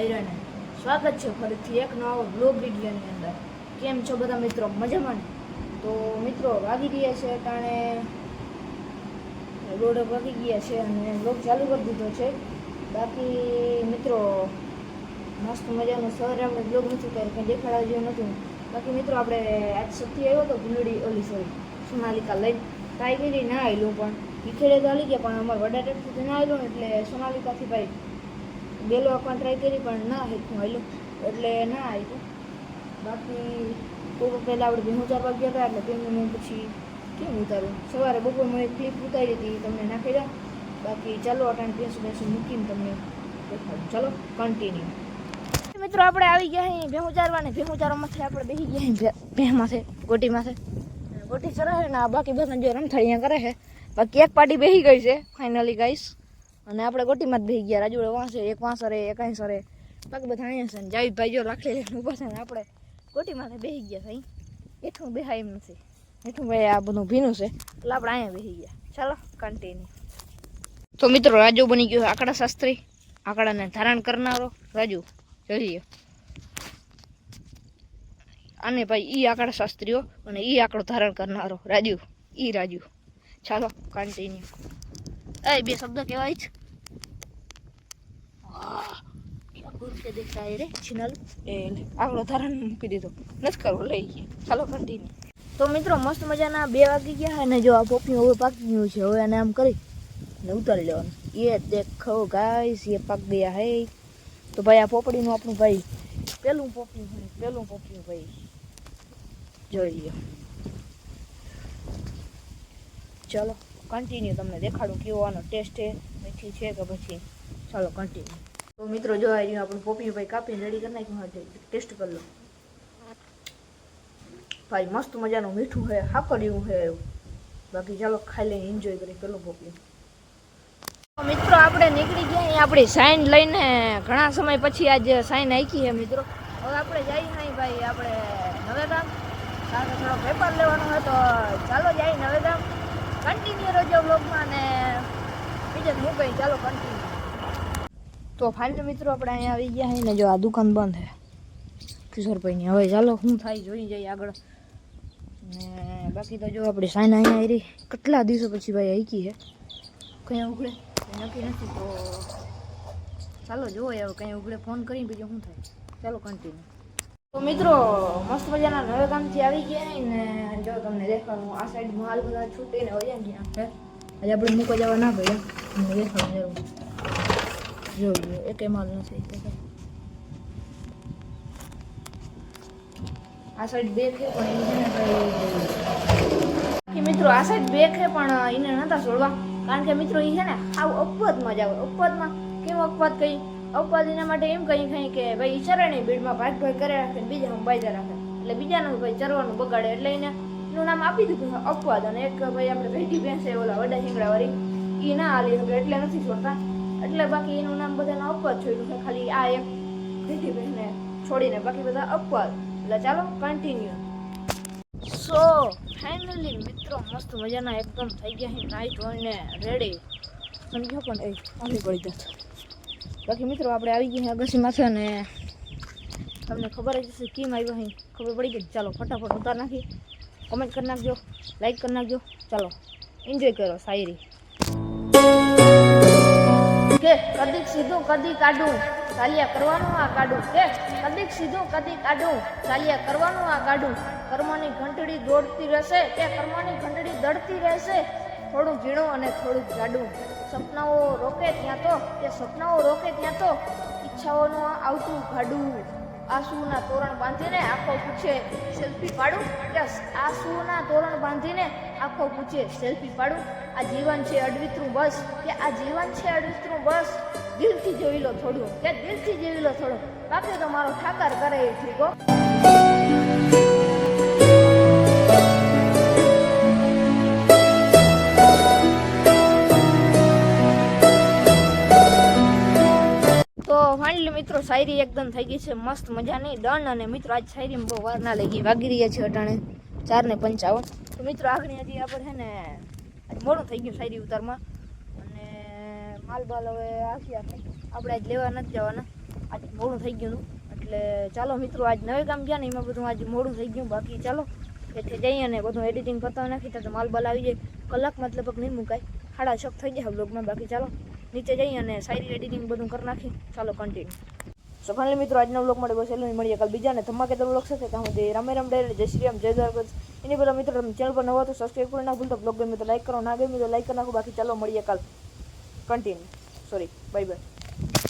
ભાઈરાને સ્વાગત છે ફરીથી એક નવો બ્લોગ વિડીયોની અંદર. કેમ છો બધા મિત્રો? મજામાં ને? તો મિત્રો વાગી ગયા છે કારણે રોડ વાગી ગયા છે અને બ્લોગ ચાલુ કરી દીધો છે. બાકી મિત્રો, મસ્ત મજાનો સર આપણે બ્લોગ નથી કર્યો, કંઈ દેખાડા જેવું નથી. બાકી મિત્રો આપણે આજ સત્ય આવ્યો હતો ગુંડળી ઓલી સોરી સોનાલિકા લઈને. ટ્રાય કરી ના આવેલું પણ. વિખેડે તો હાલી ગયા, પણ અમારે વડા ટેપથી ના આવેલું ને એટલે સોનાલિકાથી ભાઈ બેલો આપવા ટ્રાય કરી પણ ના હેઠું આવેલું એટલે ના આવ્યું બાકી કોઈ પહેલાં આપણે ભીમ ઉતારવા ગયા હતા, એટલે ભીમને મેં પછી કેમ ઉતાર્યું? સવારે બપોર મેં એક ક્લિપ ઉતારી હતી તમને નાખી દઉં. બાકી ચાલો અટાણ ભેંસું ભેંસું મૂકીને તમને દેખાડું. ચાલો કન્ટિન્યુ મિત્રો, આપણે આવી ગયા અહીં ભેહું ચારવા ને ભેહું ચારવામાંથી આપણે બેસી ગયા અહીં ભેહમાંથી ગોટીમાંથી. ગોટી ચરે છે ને, આ બાકી બધા જો રમથાળિયા કરે છે. બાકી એક પાર્ટી બેસી ગઈ છે ફાઇનલી ગાઈસ અને આપણે ગોટીમાં જ બેસી ગયા, રાજુડે વાંસે, એક વાંસરે એક આંસરે બાકી બધા અહીંયા છે ને, જાવીદભાઈ જો લાખી લઈને ઊભા છે ને આપણે ગોટીમાં બેસી ગયા અહીં. એઠું બેહાય એમ નથી. એઠું ભાઈ આ બધું ભીનું છે, એટલે આપણે અહીંયા બેસી ગયા. ચાલો કન્ટિન્યુ તો મિત્રો, રાજુ બની ગયો આંકડા શાસ્ત્રી. આંકડાને ધારણ કરનારો રાજુ. જોઈએ. અને ભાઈ ઈ આંકડા શાસ્ત્રીઓ અને ઈ આંકડો ધારણ કરનારો રાજુ. ઈ રાજુ. ચાલો કન્ટિન્યુ એ, બે શબ્દ કહેવાય છે લે, આંકડો ધારણ મૂકી દીધો. નથી કરવો લઈ ગયો ચાલો કન્ટિન્યુ તો મિત્રો મસ્ત મજાના બે વાગી ગયા અને જો આ પોપી હવે પાકી ગયું છે હવે આને આમ કરી ને ઉતારી લેવાનું. એ દેખો ગાઈસ એ પાક ગયા હે. તો ભાઈ આ પોપડીનું આપણું ભાઈ પેલું પોપિયું ભાઈ પેલું પોપિયું ભાઈ. જોઈ લ્યો. ચલો કન્ટિન્યુ તમને દેખાડું કેવો આનો ટેસ્ટ છે મીઠી છે કે પછી ચાલો કન્ટિન્યુ તો મિત્રો જો આવી રહ્યું આપણું પોપિયું ભાઈ કાપીને રેડી કરી નાખ્યું હોય ટેસ્ટ કરી લો. ભાઈ, મસ્ત મજાનું મીઠું છે હાકડ્યું છે એવું. બાકી ચાલો ખાઈ લઈને એન્જોય કરી પેલું પોપી મિત્રો, આપણે નીકળી ગયા અહીં આપણી સાઈન લઈને. ઘણા સમય પછી આજે સાઈન આખી છે મિત્રો. હવે આપણે જઈએ નહીં ભાઈ, આપણે નવેગામ. કારણ કે થોડો પેપર લેવાનો હોય તો ચાલો જઈએ નવેગામ. કન્ટિન્યુ રહેજો બ્લોગમાં અને બીજે હું કહી ચાલો કન્ટિન્યુ તો ફાઇનલ મિત્રો આપણે અહીંયા આવી ગયા છે ને જો આ દુકાન બંધ છે કિશોરભાઈની હવે ચાલો શું થાય જોઈ જઈએ આગળ. ને બાકી તો જો આપણી સાઈન અહીંયા આવી કેટલા દિવસો પછી ભાઈ આંકી છે કંઈ ઉઘડે કંઈ નક્કી નથી તો ચાલો જુઓ હવે કંઈ ઉઘડે ફોન કરીને બીજું શું થાય? ચાલો કન્ટિન્યુ તો મિત્રો, મસ્ત મજાના નવે કામથી આવી ગયા ને. જો તમને દેખાડું, આ સાઈડ માલ બધા છૂટીને વયા ગયા છે આજે આપણે મૂકવા જવા ના ગયા તમને દેખાડું જરૂર. જોયું એકે માલ નથી. આ સાઈડ બે છે પણ એની છે ને મિત્રો આ સાઈડ બે છે પણ એને નતા છોડવા કારણ કે મિત્રો એ છે ને આવું અપવાદમાં જ આવે. અપવાદમાં કેમ અપવાદ કહી અપવાદ એના માટે એમ કહી કહી કે ભાઈ ઈ ચરે નહીં ભીડમાં ભાગ ભાગ કરે રાખે બીજા હું બાજા રાખે. એટલે બીજાનું ભાઈ ચરવાનું બગાડે. એટલે એને એનું નામ આપી દીધું અપવાદ. અને એક ભાઈ આપણે ભેટી બેસે ઓલા વડા શિંગડા વાળી એ ના હાલી. શકે એટલે નથી છોડતા એટલે બાકી એનું નામ બધાને અપવાદ જોયેલું છે ખાલી આ એક ભેંસને છોડીને બાકી બધા અપવાદ. એટલે ચાલો કન્ટિન્યુ સો ફાઇનલી મિત્રો, મસ્ત મજાના એકદમ થઈ ગયા છે નાઈટ ધોઈને રેડી સમજો પણ, એ આવી પડી જશે બાકી મિત્રો, આપણે આવી ગયા અગસી માથે અને તમને ખબર જ હશે કેમ આવ્યો અહીં ખબર પડી ગઈ? ચાલો, ફટાફટ ઉતાર નાખી. કમેન્ટ કરી નાખજો લાઈક કરી નાખજો. ચાલો એન્જોય કરો, શાયરી. કે કદીક સીધું કદી કાઢું ચાલ્યા કરવાનું આ કાઢું કે? કદીક સીધું કદી કાઢું ચાલ્યા કરવાનું આ કાઢું કર્મની ઘંટડી દોડતી રહેશે કે કર્મની ઘંટડી દડતી રહેશે? થોડું ઝીણું અને થોડુંક જાડું. સપનાઓ રોકે ત્યાં તો, કે સપનાઓ રોકે ત્યાં તો? ઈચ્છાઓનું આવતું ગાડું. આંસુના તોરણ બાંધીને આખો પૂછે સેલ્ફી પાડું. યસ આંસુના તોરણ બાંધીને આખો પૂછે સેલ્ફી પાડું. આ જીવન છે અડવિતરું બસ. કે આ જીવન છે અડવિતરું બસ. દિલથી જોઈ લો થોડું. કે દિલથી જોઈ લો થોડું. બાકી તો મારો ઠાકર કરે એ ઠીકો. શાયરી એકદમ થઈ ગઈ છે, મસ્ત મજાની, ડન અને મિત્રો આજ શાયરીમાં બહુ વાર ના લઈ ગઈ વાગી રહ્યા છે અટાણે ચાર ને પંચાવન. તો મિત્રો આગળ હજી આપણે છે ને મોડું થઈ ગયું શાયરી ઉતારમાં. અને માલ બાલ હવે આખી આપણે આપણે આજ લેવા નથી જવાના. આજ મોડું થઈ ગયું એટલે ચાલો મિત્રો, આજ નવે કામ ગયા ને, એમાં બધું આજ મોડું થઈ ગયું. બાકી ચાલો, એટલે જઈએ અને બધું એડિટિંગ પતાવી નાખી તો માલ બાલ આવી જાય. કલાક મતલબ નહીં મુકાય. સાડા શક થઈ જાય બ્લોગમાં બાકી ચાલો, નીચે જઈએ અને સારી એડિટિંગ બધું કરી નાખી ચાલો કન્ટિન્યુ સો ફાઇનલી મિત્રો, આજના બ્લોગ માટે બસ એટલું મળીએ. કાલ બીજાને ધમાકેદાર બ્લોગ સાથે. ત્યાં સુધી રામે રામ ડેરે જય શ્રી રામ, જય દ્વારકા. એની પહેલાં, મિત્રો, તમે ચેનલ પર નવા તો સબસ્ક્રાઈબ કરી ના ભૂલતો બ્લોગ ગમે તો લાઈક કરો. ના ગમે તો લાઈક કરી નાખો. બાકી ચાલો, મળીએ કાલ. Continue sorry bye bye